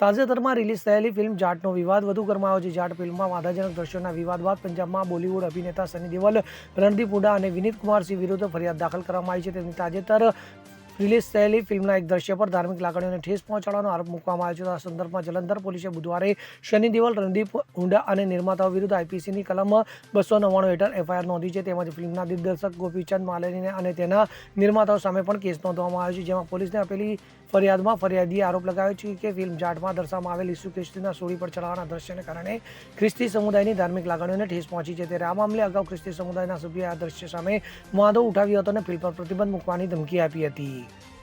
તાજેતરમાં રિલીઝ થયેલી ફિલ્મ જાટનો વિવાદ વધુ ગરમાયો છે. જાટ ફિલ્મમાં વાંધાજનક દ્રશ્યોના વિવાદ બાદ પંજાબમાં બોલિવૂડ અભિનેતા સની દેવલ રણદીપ હુડા અને વિનીત કુમાર સિંહ વિરુદ્ધ ફરિયાદ દાખલ કરવામાં આવી છે. તેમની તાજેતર રિલીઝ થયેલી ફિલ્મના એક દ્રશ્ય પર ધાર્મિક લાગણીઓને ઠેસ પહોંચાડવાનો આરોપ મૂકવામાં આવ્યો છે. આ સંદર્ભમાં જલંધર પોલીસે બુધવારે શનિ દેવલ રણદીપ હુંડા અને નિર્માતાઓ વિરુદ્ધ આઈપીસીની કલમ બસો નવ્વાણું હેઠળ એફઆઈઆર નોંધી છે. તેમજ ફિલ્મના દિગ્દર્શક ગોપીચંદ માલેનીને અને તેના નિર્માતાઓ સામે પણ કેસ નોંધવામાં આવ્યો છે, જેમાં પોલીસને આપેલી ફરિયાદમાં ફરિયાદીએ આરોપ લગાવ્યો છે કે ફિલ્મ જાટમાં દર્શાવવામાં આવેલ ઈસુ ખ્રિસ્તીના સોળી પર ચડાવવાના દ્રશ્યને કારણે ખ્રિસ્તી સમુદાયની ધાર્મિક લાગણીઓને ઠેસ પહોંચી છે. ત્યારે આ મામલે અગાઉ ખ્રિસ્તી સમુદાયના સભ્યોએ આ દ્રશ્ય સામે વાંધો ઉઠાવ્યો હતો અને ફિલ્મ પર પ્રતિબંધ મૂકવાની ધમકી આપી હતી.